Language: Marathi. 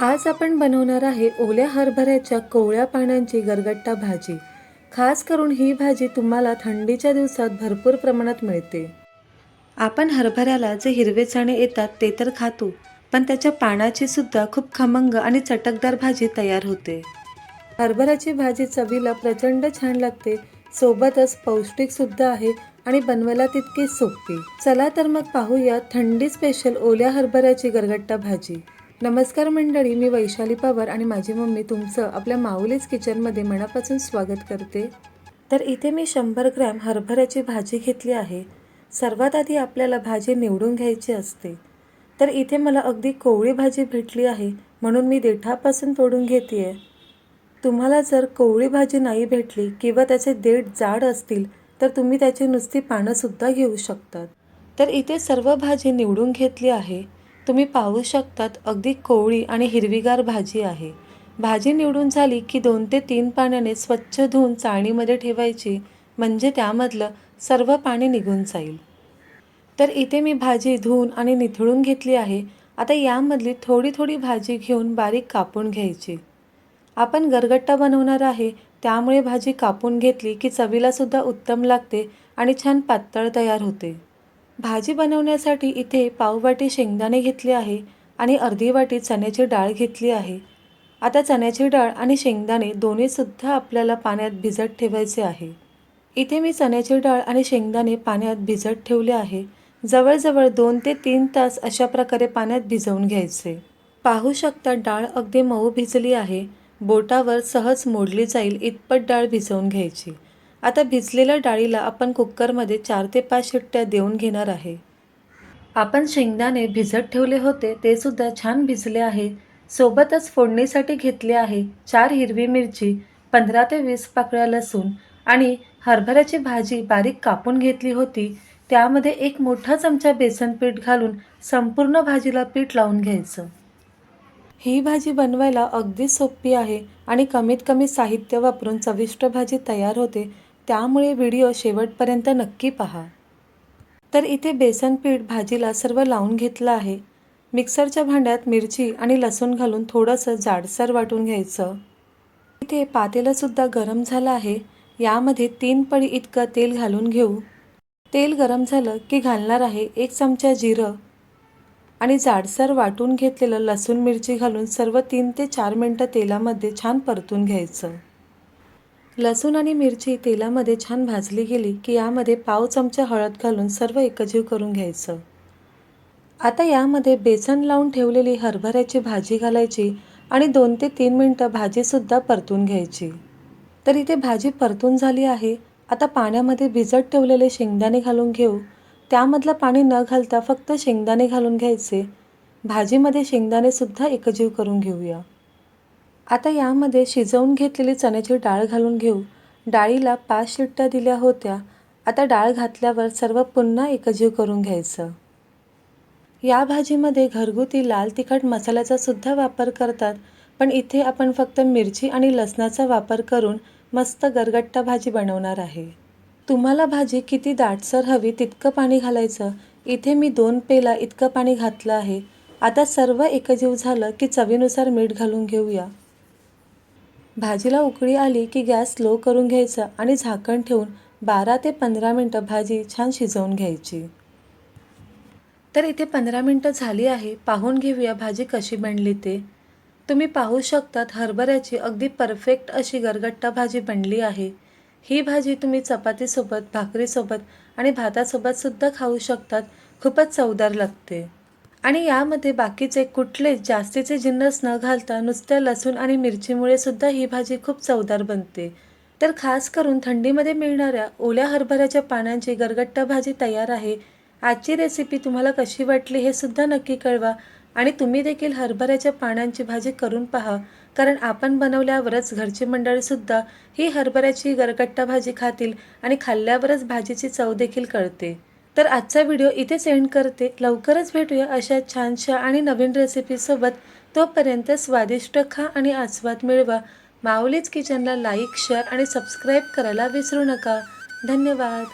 आज आपण बनवणार आहे ओल्या हरभऱ्याच्या कोवळ्या पानांची गरगट्टा भाजी. खास करून ही भाजी तुम्हाला थंडीच्या दिवसात भरपूर प्रमाणात मिळते. आपण हरभऱ्याला जे हिरवे चणे येतात ते तर खातो पण त्याच्या पानाची सुद्धा खूप खमंग आणि चटकदार भाजी तयार होते. हरभऱ्याची भाजी चवीला प्रचंड छान लागते सोबतच पौष्टिक सुद्धा आहे आणि बनवायला तितकी सोपी. चला तर मग पाहूया थंडी स्पेशल ओल्या हरभऱ्याची गरगट्टा भाजी. नमस्कार मंडळी मी वैशाली पवार आणि माझी मम्मी तुमचं आपल्या माऊलीज किचनमध्ये मनापासून स्वागत करते. तर इथे मी शंभर ग्रॅम हरभऱ्याची भाजी घेतली आहे. सर्वात आधी आपल्याला भाजी निवडून घ्यायची असते. तर इथे मला अगदी कोवळी भाजी भेटली आहे म्हणून मी देठापासून तोडून घेते आहे तुम्हाला जर कोवळी भाजी नाही भेटली किंवा त्याचे देठ जाड असतील तर तुम्ही त्याची नुसती पानंसुद्धा घेऊ शकतात. तर इथे सर्व भाजी निवडून घेतली आहे. तुम्ही पाहू शकतात अगदी कोवळी आणि हिरवीगार भाजी आहे. भाजी निवडून झाली की दोन ते तीन पाण्याने स्वच्छ धुवून चाळणीमध्ये ठेवायची म्हणजे त्यामधलं सर्व पाणी निघून जाईल. तर इथे मी भाजी धुवून आणि निथळून घेतली आहे. आता यामधली थोडी थोडी भाजी घेऊन बारीक कापून घ्यायची. आपण गरगट्टा बनवणार आहे त्यामुळे भाजी कापून घेतली की चवीलासुद्धा उत्तम लागते आणि छान पातळ तयार होते. भाजी बनवण्यासाठी इथे पाववाटी शेंगदाणे घेतले आहे आणि अर्धी वाटी चण्याची डाळ घेतली आहे. आता चण्याची डाळ आणि शेंगदाणे दोन्हीसुद्धा आपल्याला पाण्यात भिजत ठेवायचे आहे. इथे मी चण्याची डाळ आणि शेंगदाणे पाण्यात भिजत ठेवले आहे. जवळजवळ दोन ते तीन तास अशा प्रकारे पाण्यात भिजवून घ्यायचे. पाहू शकता डाळ अगदी मऊ भिजली आहे. बोटावर सहज मोडली जाईल इतपत डाळ भिजवून घ्यायची. आता भिजलेल्या डाळीला आपण कुकरमध्ये चार ते पाच शिट्ट्या देऊन घेणार आहे. आपण शेंगदाणे भिजत ठेवले होते ते सुद्धा छान भिजले आहे. सोबतच फोडणीसाठी घेतले आहे चार हिरवी मिरची पंधरा ते वीस पाकळ्या लसूण आणि हरभऱ्याची भाजी बारीक कापून घेतली होती. त्यामध्ये एक मोठा चमचा बेसन पीठ घालून संपूर्ण भाजीला पीठ लावून घ्यायचं. ही भाजी बनवायला अगदी सोपी आहे आणि कमीत कमी साहित्य वापरून चविष्ट भाजी तयार होते. त्यामुळे व्हिडिओ शेवटपर्यंत नक्की पहा. तर इथे बेसन पीठ भाजीला सर्व लावून घेतलं आहे. मिक्सरच्या भांड्यात मिरची आणि लसूण घालून थोडंसं जाडसर वाटून घ्यायचं. इथे पातेलंसुद्धा गरम झालं आहे. यामध्ये तीन पळी इतकं तेल घालून घेऊ. तेल गरम झालं की घालणार आहे एक चमचा जिरं आणि जाडसर वाटून घेतलेलं लसूण मिरची घालून सर्व तीन ते चार मिनटं तेलामध्ये छान परतून घ्यायचं. लसूण आणि मिरची तेलामध्ये छान भाजली गेली की यामध्ये पाव चमचा हळद घालून सर्व एकजीव करून घ्यायचं. आता यामध्ये बेसन लावून ठेवलेली हरभऱ्याची भाजी घालायची आणि दोन ते तीन मिनटं भाजीसुद्धा परतून घ्यायची. तर इथे भाजी परतून झाली आहे. आता पाण्यामध्ये भिजत ठेवलेले शेंगदाणे घालून घेऊ. त्यामधलं पाणी न घालता फक्त शेंगदाणे घालून घ्यायचे. भाजीमध्ये शेंगदाणेसुद्धा एकजीव करून घेऊया. आता यामध्ये शिजवून घेतलेली चण्याची डाळ घालून घेऊ. डाळीला पाच शिट्ट्या दिल्या होत्या. आता डाळ घातल्यावर सर्व पुन्हा एकजीव करून घ्यायचं. या भाजीमध्ये घरगुती लाल तिखट मसाल्याचा सुद्धा वापर करतात. पण इथे आपण फक्त मिरची आणि लसणाचा वापर करून मस्त गरगट्टा भाजी बनवणार आहे. तुम्हाला भाजी किती दाटसर हवी तितकं पाणी घालायचं. इथे मी दोन पेला इतकं पाणी घातलं आहे. आता सर्व एकजीव झालं की चवीनुसार मीठ घालून घेऊया. भाजीला उकळी आली की गॅस स्लो करून घ्यायचा आणि झाकण ठेवून बारा ते पंधरा मिनटं भाजी छान शिजवून घ्यायची. तर इथे पंधरा मिनटं झाली आहे पाहून घेऊया भाजी कशी बनली ते. तुम्ही पाहू शकतात हरभऱ्याची अगदी परफेक्ट अशी गरगट्टा भाजी बनली आहे. ही भाजी तुम्ही चपातीसोबत भाकरीसोबत आणि भातासोबतसुद्धा खाऊ शकतात. खूपच चवदार लागते. आणि यामध्ये बाकीचे कुठलेच जास्तीचे जिन्नस न घालता नुसत्या लसूण आणि मिरचीमुळे सुद्धा ही भाजी खूप चवदार बनते. तर खास करून थंडीमध्ये मिळणाऱ्या ओल्या हरभऱ्याच्या पानांची गरगट्टा भाजी तयार आहे. आजची रेसिपी तुम्हाला कशी वाटली हे सुद्धा नक्की कळवा आणि तुम्ही देखील हरभऱ्याच्या पानांची भाजी करून पहा कारण आपण बनवल्यावरच घरची मंडळीसुद्धा ही हरभऱ्याची गरगट्टा भाजी खातील आणि खाल्ल्यावरच भाजीची चव देखील कळते. तर आजचा व्हिडिओ इथे सेंड करते. लवकरच भेटूया अशा छानशा आणि नवीन रेसिपीसोबत तोपर्यंत स्वादिष्ट खा आणि आस्वाद मिळवा. माऊलीच किचनला लाईक शेअर आणि सबस्क्राईब करायला विसरू नका. धन्यवाद.